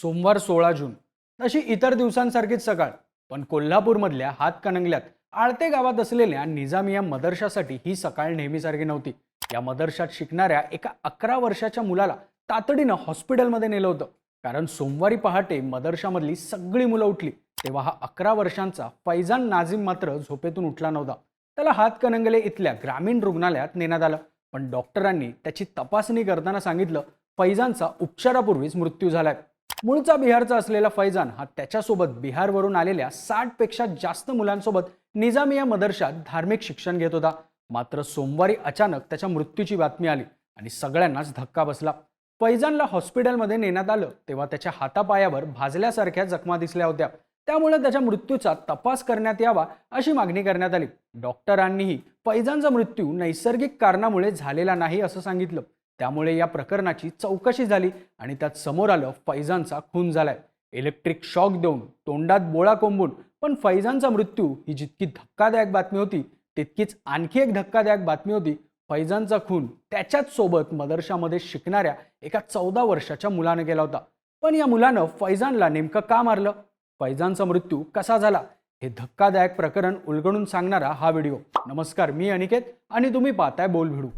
सोमवार सोळा जून. तशी इतर दिवसांसारखीच सकाळ. पण कोल्हापूरमधल्या हातकणंगल्यात आळते गावात असलेल्या निजामिया मदरशासाठी ही सकाळ नेहमीसारखी नव्हती. या मदरशात शिकणाऱ्या एका अकरा वर्षाच्या मुलाला तातडीनं हॉस्पिटलमध्ये नेलं होतं. कारण सोमवारी पहाटे मदरशामधली सगळी मुलं उठली. तेव्हा हा अकरा वर्षांचा फैजान नाझीम मात्र झोपेतून उठला नव्हता. त्याला हातकणंगले इथल्या ग्रामीण रुग्णालयात नेण्यात आलं. पण डॉक्टरांनी त्याची तपासणी करताना सांगितलं फैजानचा उपचारापूर्वीच मृत्यू झालाय. मूळचा बिहारचा असलेला फैजान हा त्याच्यासोबत बिहारवरून आलेल्या साठपेक्षा जास्त मुलांसोबत निजामिया मदरशात धार्मिक शिक्षण घेत होता. मात्र सोमवारी अचानक त्याच्या मृत्यूची बातमी आली आणि सगळ्यांनाच धक्का बसला. फैजानला हॉस्पिटलमध्ये नेण्यात आलं तेव्हा त्याच्या हातापायावर भाजल्यासारख्या जखमा दिसल्या होत्या. त्यामुळे त्याच्या मृत्यूचा तपास करण्यात यावा अशी मागणी करण्यात आली. डॉक्टरांनीही फैजानचा मृत्यू नैसर्गिक कारणामुळे झालेला नाही असं सांगितलं. त्यामुळे या प्रकरणाची चौकशी झाली आणि त्यात समोर आलं फैजानचा खून झालाय. इलेक्ट्रिक शॉक देऊन तोंडात बोळा कोंबून. पण फैजानचा मृत्यू ही जितकी धक्कादायक बातमी होती तितकीच आणखी एक धक्कादायक बातमी होती. फैजानचा खून त्याच्याच सोबत मदरशामध्ये शिकणाऱ्या एका चौदा वर्षाच्या मुलानं केला होता. पण या मुलानं फैजानला नेमकं का मारलं? फैजानचा मृत्यू कसा झाला? हे धक्कादायक प्रकरण उलगडून सांगणारा हा व्हिडिओ. नमस्कार मी अनिकेत आणि तुम्ही पाहताय बोल भिडू.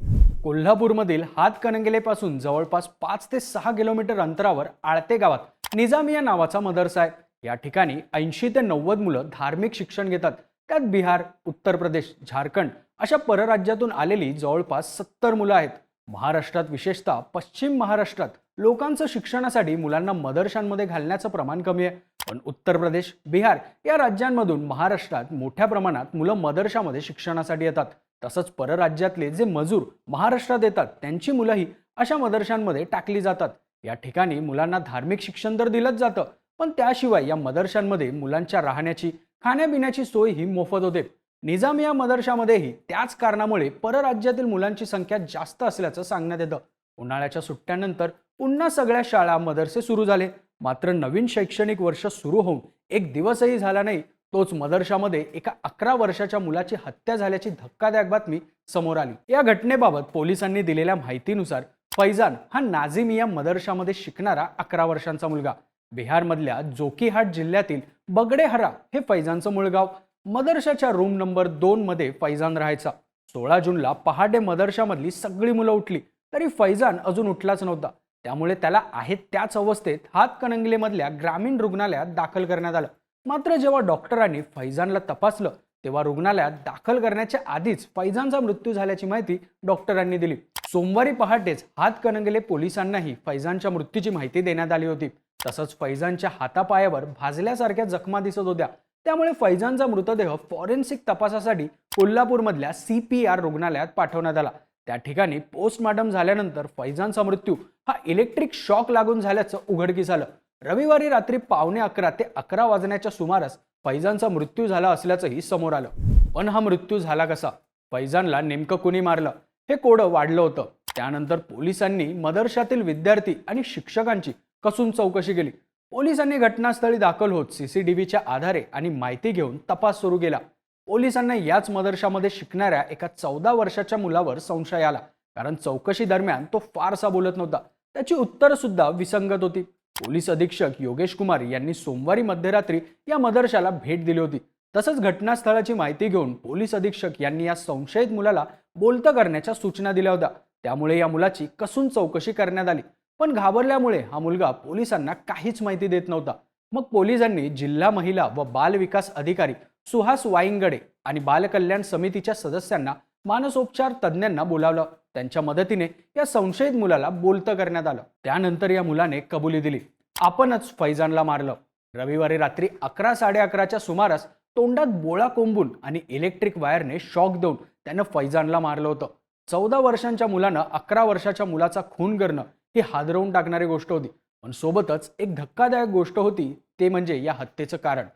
कोल्हापूरमधील हातकणंगलेपासून जवळपास पाच ते सहा किलोमीटर अंतरावर आळते गावात निजामिया नावाचा मदरसा आहे. या ठिकाणी ऐंशी ते नव्वद मुलं धार्मिक शिक्षण घेतात. त्यात बिहार उत्तर प्रदेश झारखंड अशा परराज्यातून आलेली जवळपास सत्तर मुलं आहेत. महाराष्ट्रात विशेषतः पश्चिम महाराष्ट्रात लोकांचं शिक्षणासाठी मुलांना मदरशांमध्ये घालण्याचं प्रमाण कमी आहे. पण उत्तर प्रदेश बिहार या राज्यांमधून महाराष्ट्रात मोठ्या प्रमाणात मुलं मदरशामध्ये शिक्षणासाठी येतात. तसंच परराज्यातले जे मजूर महाराष्ट्रात येतात त्यांची मुलंही अशा मदरशांमध्ये टाकली जातात. या ठिकाणी मुलांना धार्मिक शिक्षण तर दिलंच जातं पण त्याशिवाय या मदरशांमध्ये मुलांच्या राहण्याची खाण्यापिण्याची सोय ही मोफत होते. निजाम या मदरशामध्येही त्याच कारणामुळे परराज्यातील मुलांची संख्या जास्त असल्याचं सांगण्यात येतं. उन्हाळ्याच्या सुट्ट्यानंतर पुन्हा सगळ्या शाळा मदरसे सुरू झाले. मात्र नवीन शैक्षणिक वर्ष सुरू होऊन एक दिवसही झाला नाही तोच मदरशामध्ये एका अकरा वर्षाच्या मुलाची हत्या झाल्याची धक्कादायक बातमी समोर आली. या घटनेबाबत पोलिसांनी दिलेल्या माहितीनुसार फैजान हा नाझिमिया मदरशामध्ये शिकणारा अकरा वर्षांचा मुलगा. बिहारमधल्या जोकीहाट जिल्ह्यातील बगडेहरा हे फैजानचं मुळगाव मदरशाच्या रूम नंबर दोन मध्ये फैजान राहायचा. सोळा जूनला पहाटे मदरशामधली सगळी मुलं उठली तरी फैजान अजून उठलाच नव्हता. त्यामुळे त्याला आहे त्याच अवस्थेत हातकणंगलेमधल्या ग्रामीण रुग्णालयात दाखल करण्यात आलं. मात्र जेव्हा डॉक्टरांनी फैजानला तपासलं तेव्हा रुग्णालयात दाखल करण्याच्या आधीच फैजानचा मृत्यू झाल्याची माहिती डॉक्टरांनी दिली. सोमवारी पहाटेच हातकणंगले पोलिसांनाही फैजानच्या मृत्यूची माहिती देण्यात आली होती. तसंच फैजानच्या हातापायावर भाजल्यासारख्या जखमा दिसत होत्या. त्यामुळे फैजानचा मृतदेह फॉरेन्सिक तपासासाठी कोल्हापूरमधल्या सी पी आर रुग्णालयात पाठवण्यात आला. त्या ठिकाणी पोस्टमार्टम झाल्यानंतर फैजानचा मृत्यू हा इलेक्ट्रिक शॉक लागून झाल्याचं उघडकीस आलं. रविवारी रात्री पावणे अकरा ते अकरा वाजण्याच्या सुमारास फैजानचा मृत्यू झाला असल्याचंही समोर आलं. पण हा मृत्यू झाला कसा? फैजानला नेमकं कुणी मारलं? हे कोडं वाढलं होतं. त्यानंतर पोलिसांनी मदरशातील विद्यार्थी आणि शिक्षकांची कसून चौकशी केली. पोलिसांनी घटनास्थळी दाखल होत सीसीटीव्हीच्या आधारे आणि माहिती घेऊन तपास सुरू केला. पोलिसांना याच मदरशामध्ये शिकणाऱ्या एका चौदा वर्षाच्या मुलावर संशय आला. कारण चौकशी दरम्यान तो फारसा बोलत नव्हता. त्याची उत्तरं सुद्धा विसंगत होती. पोलीस अधीक्षक योगेश कुमार यांनी सोमवारी मध्यरात्री या मदरशाला भेट दिली होती. तसंच घटनास्थळाची माहिती घेऊन पोलीस अधीक्षक यांनी या संशयित मुलाला बोलतं करण्याच्या सूचना दिल्या होत्या. त्यामुळे या मुलाची कसून चौकशी करण्यात आली. पण घाबरल्यामुळे हा मुलगा पोलिसांना काहीच माहिती देत नव्हता. मग पोलिसांनी जिल्हा महिला व बाल विकास अधिकारी सुहास वाईंगडे आणि बालकल्याण समितीच्या सदस्यांना मानसोपचार तज्ज्ञांना बोलावलं. त्यांच्या मदतीने या संशयित मुलाला बोलतं करण्यात आलं. त्यानंतर या मुलाने कबुली दिली. आपणच फैजानला मारलं. रविवारी रात्री अकरा साडे अकराच्या सुमारास तोंडात बोळा कोंबून आणि इलेक्ट्रिक वायरने शॉक देऊन त्यानं फैजानला मारलं होतं. चौदा वर्षांच्या मुलानं अकरा वर्षाच्या मुलाचा खून करणं ही हादरवून टाकणारी गोष्ट होती. पण सोबतच एक धक्कादायक गोष्ट होती ते म्हणजे या हत्येचं कारण.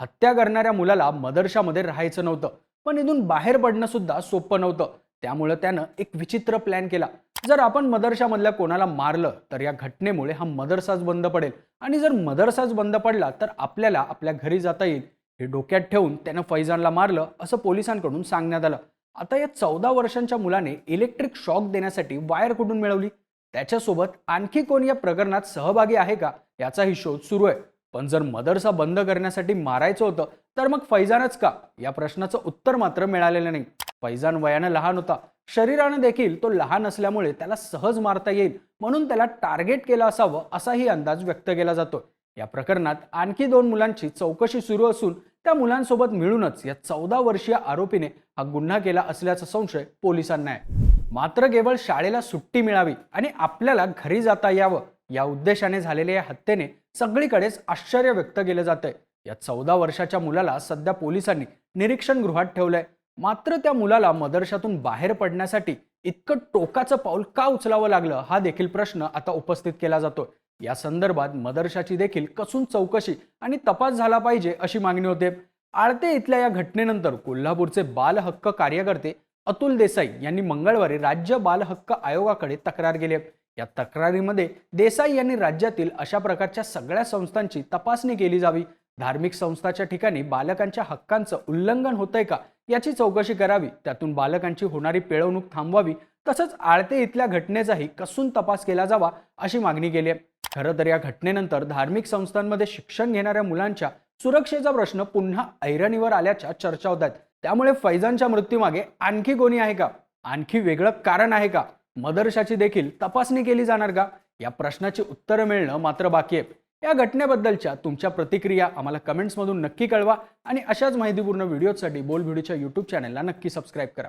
हत्या करणाऱ्या मुलाला मदरशामध्ये राहायचं नव्हतं पण इथून बाहेर पडणं सुद्धा सोपं नव्हतं. त्यामुळं त्यानं एक विचित्र प्लॅन केला. जर आपण मदरशामधल्या कोणाला मारलं तर या घटनेमुळे हा मदरसाच बंद पडेल. आणि जर मदरसाच बंद पडला तर आपल्याला आपल्या घरी जाता येईल. हे डोक्यात ठेवून त्यानं फैजानला मारलं असं पोलिसांकडून सांगण्यात आलं. आता या चौदा वर्षांच्या मुलाने इलेक्ट्रिक शॉक देण्यासाठी वायर कुठून मिळवली? त्याच्यासोबत आणखी कोण या प्रकरणात सहभागी आहे का? याचाही शोध सुरू आहे. पण जर मदरसा बंद करण्यासाठी मारायचं होतं तर मग फैजानच का? या प्रश्नाचं उत्तर मात्र मिळालेलं नाही. फैजान वयानं लहान होता. शरीरानं देखील तो लहान असल्यामुळे त्याला सहज मारता येईल म्हणून त्याला टार्गेट केलं असावं असाही अंदाज व्यक्त केला जातो या प्रकरणात आणखी दोन मुलांची चौकशी सुरू असून त्या मुलांसोबत मिळूनच या चौदा वर्षीय आरोपीने हा गुन्हा केला असल्याचा संशय पोलिसांना आहे. मात्र केवळ शाळेला सुट्टी मिळावी आणि आपल्याला घरी जाता यावं या उद्देशाने झालेल्या या हत्येने सगळीकडेच आश्चर्य व्यक्त केलं जातंय. या चौदा वर्षाच्या मुलाला सध्या पोलिसांनी निरीक्षण गृहात ठेवलंय. मात्र त्या मुलाला मदरशातून बाहेर पडण्यासाठी इतकं टोकाचं पाऊल का उचलावं लागलं हा देखील प्रश्न आता उपस्थित केला जातो या संदर्भात मदरशाची देखील कसून चौकशी आणि तपास झाला पाहिजे अशी मागणी होते. आळते इथल्या या घटनेनंतर कोल्हापूरचे बाल हक्क कार्यकर्ते अतुल देसाई यांनी मंगळवारी राज्य बाल हक्क आयोगाकडे तक्रार केली. आहे. या तक्रारीमध्ये देसाई यांनी राज्यातील अशा प्रकारच्या सगळ्या संस्थांची तपासणी केली जावी. धार्मिक संस्थाच्या ठिकाणी बालकांच्या हक्कांचं उल्लंघन होतंय का याची चौकशी करावी. त्यातून बालकांची होणारी पिळवणूक थांबवावी. तसंच आळते इथल्या घटनेचाही कसून तपास केला जावा अशी मागणी केली आहे. खरं तर या घटनेनंतर धार्मिक संस्थांमध्ये शिक्षण घेणाऱ्या मुलांच्या सुरक्षेचा प्रश्न पुन्हा ऐरणीवर आल्याच्या चर्चा होत आहेत. त्यामुळे फैजानच्या मृत्यूमागे आणखी कोणी आहे का? आणखी वेगळं कारण आहे का? मदरशाची देखील तपासणी केली जाणार का? या प्रश्नाची उत्तरं मिळणं मात्र बाकी आहे या घटनेबद्दलच्या तुमच्या प्रतिक्रिया आम्हाला कमेंट्समधून नक्की कळवा आणि अशाच माहितीपूर्ण व्हिडिओसाठी बोल व्हिडिओच्या यूट्यूब चॅनलला नक्की सबस्क्राईब करा.